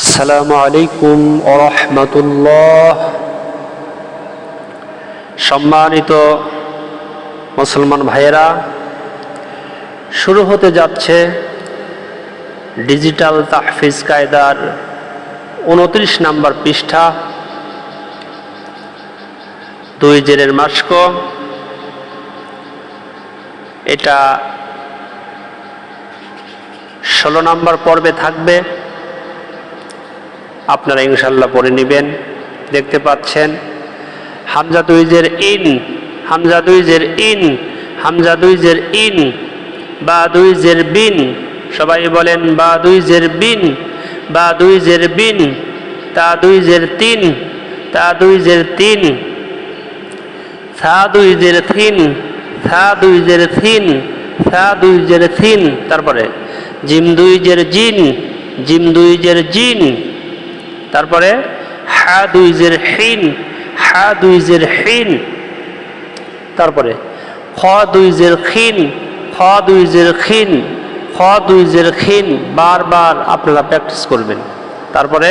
আসসালামু আলাইকুম ওরহমতুল্লাহ সম্মানিত মুসলমান ভাইয়েরা, শুরু হতে যাচ্ছে ডিজিটাল তাহফিজ কায়দার উনত্রিশ নাম্বার পৃষ্ঠা, দুই জেরের মাস্ক। এটা ষোলো নাম্বার পর্বে থাকবে। আপনারা ইনশাল্লাহ পড়ে নেবেন। দেখতে পাচ্ছেন, হামজা দুইজের ইন, হামজা দুইজের ইন, হামজা দুইজের ইন, বা দুইজের বিন, সবাই বলেন বা দুইজের বিন, বা দুইজের বিন, তা দুইজের তিন, তা দুইজের তিন থা দুইজের থিন থা দুইজের থিন থা দুইজের থিন তারপরে জিম দুইজের জিন, জিম দুইজের জিন তারপরে হা দুইজের হিন হা দুইজের হিন তারপরে খ দুইজের খিন খ দুইজের খিন খ দুইজের খিন বারবার আপনারা প্র্যাকটিস করবেন তারপরে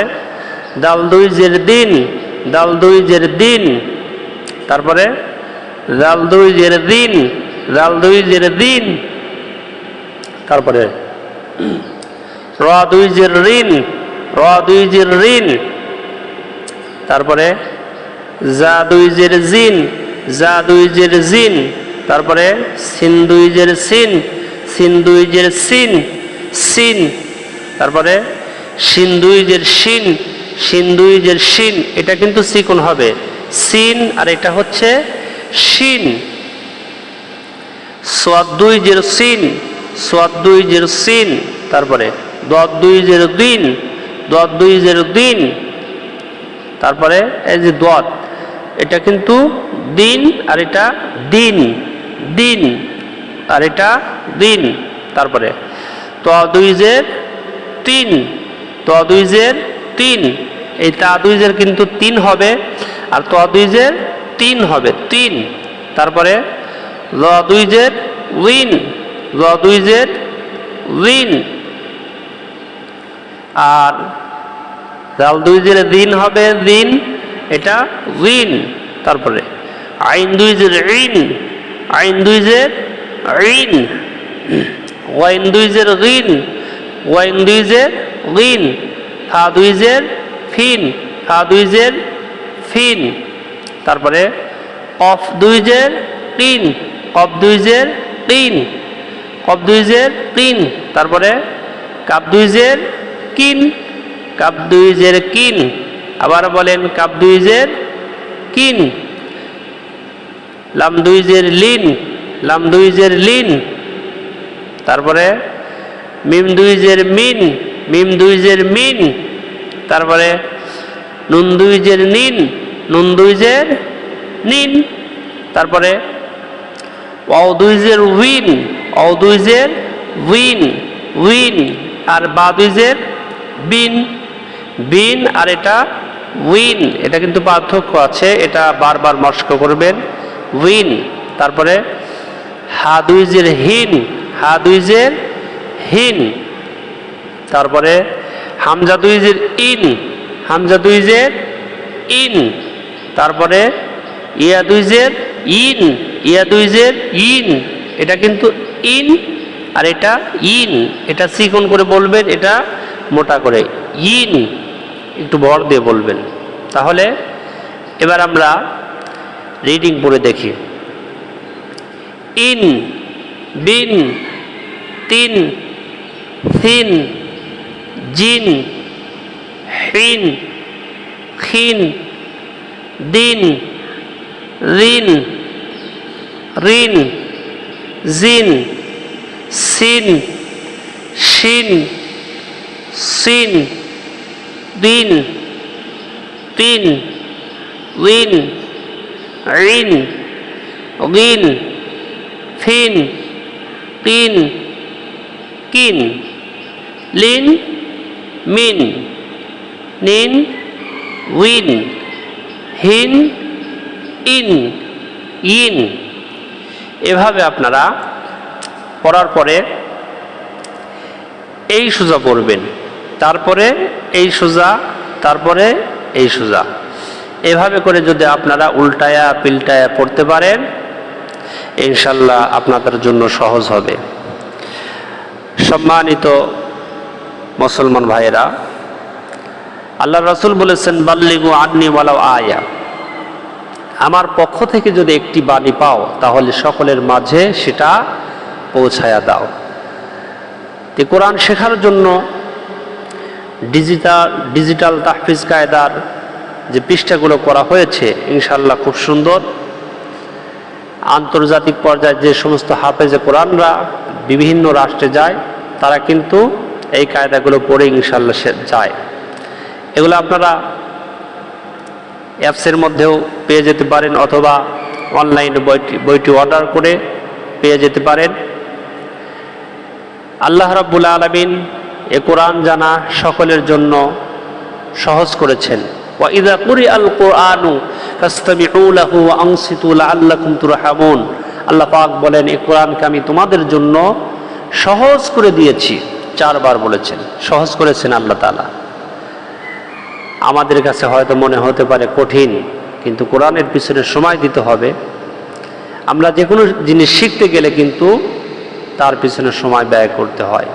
দাল দুইজের দিন দাল দুইজের দিন তারপরে দাল দুইজের দিন দাল দুইজের দিন তারপরে র দুইজের ঋণ র দুইজের ঋণ। তারপরে যা দুইজের জিন যা দুইজের জিন। তারপরে সিন সিন সিন দুইজের সিন সিন। তারপরে সিন সিন সিন সিন। এটা কিন্তু সিকুন হবে। সিন আর এটা হচ্ছে সিন। সোয়াদ দুইজের সিন সোয়াদ দুইজের সিন। তারপরে দদ দুইজের দিন। দদ দুইজের দিন তারপরে এই যে দদ এটা কিন্তু দিন আর এটা দিন দিন আর এটা দিন। তারপরে ত দুইজের তিন, ত দুইজের তিন। এই তা দুইজের কিন্তু তিন হবে আর ত দুইজের তিন হবে, তিন। তারপরে ল দুইজের উইন, ল দুইজের উইন। আর জাল দুই জের দিন হবে দিন, এটা উইন তারপরে আইন দুই জের ঋণ আইন দুই জের ঋণ ওয়াইন দুই জের ঋণ ওয়াইন দুই জের ঋণ ফা দুই জের ফিন ফা দুই জের ফিন, তারপরে কফ দুই জের তিন কফ দুই জের তিন কফ দুই জের তিন তারপরে কাপ দুই জের কিন? কাপ দুইজের কিন। আবার বলেন কাপ দুইজের কিন। লাম দুইজের লিন। লাম দুইজের লিন। তারপরে মিম দুইজের মিন। মিম দুইজের মিন। তারপরে নুন দুইজের নিন। নুন দুইজের নিন। তারপরে অ দুইজের উইন। অ দুইজের উইন। উইন আর বা দুইজের বিন বিন আর এটা উইন, এটা কিন্তু পার্থক্য আছে, এটা বারবার মস্ক করবেন। উইন, তারপরে হা দুইজের হিন হা দুইজের হিন, তারপরে হামজা দুইজের ইন হামজা দুইজের ইন, তারপরে ইয়া দুইজের ইন ইয়া দুইজের ইন, এটা কিন্তু ইন আর এটা ইন, এটা চিকন করে বলবেন, এটা মোটা করে ইন একটু ভর দিয়ে বলবেন। তাহলে এবার আমরা রিডিং পড়ে দেখি। ইন, বিন, তিন, থিন, জিন, হিন খিন দিন রিন রিন জিন, সিন, শিন সিন, দিন, তিন উইন ঋণ ঋণ ফিন, তিন, কিন, লিন, মিন, নিন, উইন, হিন, ইন ইন। এভাবে আপনারা পড়ার পরে এই সোজা পড়বেন তারপরে এই সোজা, তারপরে এই সোজা। এভাবে করে যদি আপনারা উল্টায়া, পিল্টায়া পড়তে পারেন, ইনশাল্লাহ আপনাদের জন্য সহজ হবে। সম্মানিত মুসলমান ভাইয়েরা আল্লাহ রসুল বলেছেন, বাল্লিগু আন্নি ওয়ালাও আয়া। আমার পক্ষ থেকে যদি একটি বাণী পাও, তাহলে সকলের মাঝে সেটা পৌঁছায়া দাও। তো কোরআন শেখার জন্য ডিজিটাল ডিজিটাল তাহফিজ কায়দার যে পৃষ্ঠাগুলো করা হয়েছে ইনশাল্লাহ খুব সুন্দর। আন্তর্জাতিক পর্যায়ে যে সমস্ত হাফেজে কোরআনরা বিভিন্ন রাষ্ট্রে যায়, তারা কিন্তু এই কায়দাগুলো পড়ে ইনশাল্লাহ সে যায়। এগুলো আপনারা অ্যাপসের মধ্যেও পেয়ে যেতে পারেন অথবা অনলাইনে বইটি বইটি অর্ডার করে পেয়ে যেতে পারেন। আল্লাহ রাব্বুল আলমিন এ কোরআন জানা সকলের জন্য সহজ করেছেন। ওয়াইদা কুরি আল কোরআনু ফাস্তামিউ লাহু ওয়া আনসিতু লাআল্লাকুম তুরহামুন। আল্লাহ পাক বলেন এই কোরআনকে আমি তোমাদের জন্য সহজ করে দিয়েছি। চারবার বলেছেন। সহজ করেছেন আল্লাহ তাআলা। আমাদের কাছে হয়তো মনে হতে পারে কঠিন, কিন্তু কোরআনের পিছনে সময় দিতে হবে। আমরা যে কোনো জিনিস শিখতে গেলে কিন্তু তার পিছনে সময় ব্যয় করতে হয়।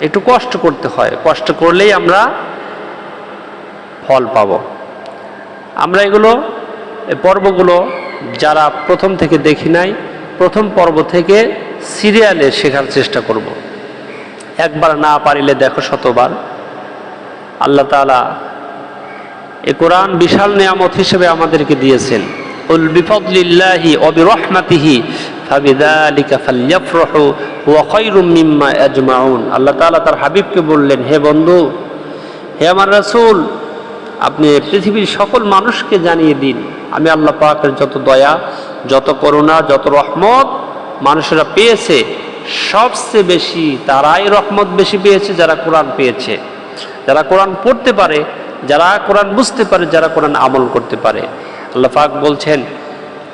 একটু কষ্ট করতে হয়। কষ্ট করলেই আমরা ফল পাব। আমরা এগুলো পর্বগুলো যারা প্রথম থেকে দেখি নাই, প্রথম পর্ব থেকে সিরিয়ালে শেখার চেষ্টা করব। একবার না পারিলে দেখো শতবার। আল্লাহ তালা এ কোরআন বিশাল নিয়ামত হিসেবে আমাদেরকে দিয়েছেন। উল বিফদলিল্লাহি অবিরহমাতিহি ফাবিদালিকা ফালইয়াফরাহু হুয়া খায়রুম মিম্মা আজমাউন। আল্লাহ তাআলা তার হাবিবকে বললেন, হে বন্ধু, হে আমার রাসূল, আপনি পৃথিবীর সকল মানুষকে জানিয়ে দিন। আমি আল্লাহ পাকের যত দয়া, যত করুণা, যত রহমত মানুষেরা পেয়েছে, সবচেয়ে বেশি তারাই রহমত বেশি পেয়েছে যারা কোরআন পেয়েছে। যারা কোরআন পড়তে পারে, যারা কোরআন বুঝতে পারে, যারা কোরআন আমল করতে পারে। আল্লাহ পাক বলছেন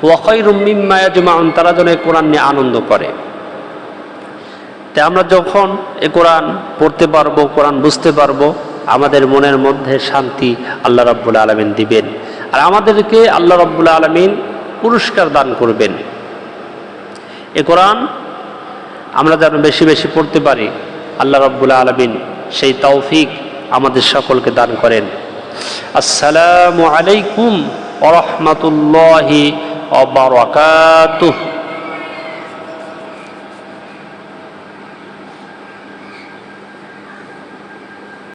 ওয়াকাইরুম্মিমায়াজমাউন তারা যেন এই কোরআন নিয়ে আনন্দ করে। তাই আমরা যখন এ কোরআন পড়তে পারব, কোরআন বুঝতে পারব, আমাদের মনের মধ্যে শান্তি আল্লাহ রব্বুল আলমিন দিবেন। আর আমাদেরকে আল্লাহ রব্বুল আলমিন পুরস্কার দান করবেন। এ কোরআন আমরা যেন বেশি বেশি পড়তে পারি, আল্লাহ রব্বুল আলমিন সেই তৌফিক আমাদের সকলকে দান করেন। আসসালামু আলাইকুম ওরহমতুল্লাহি wabarakatuh.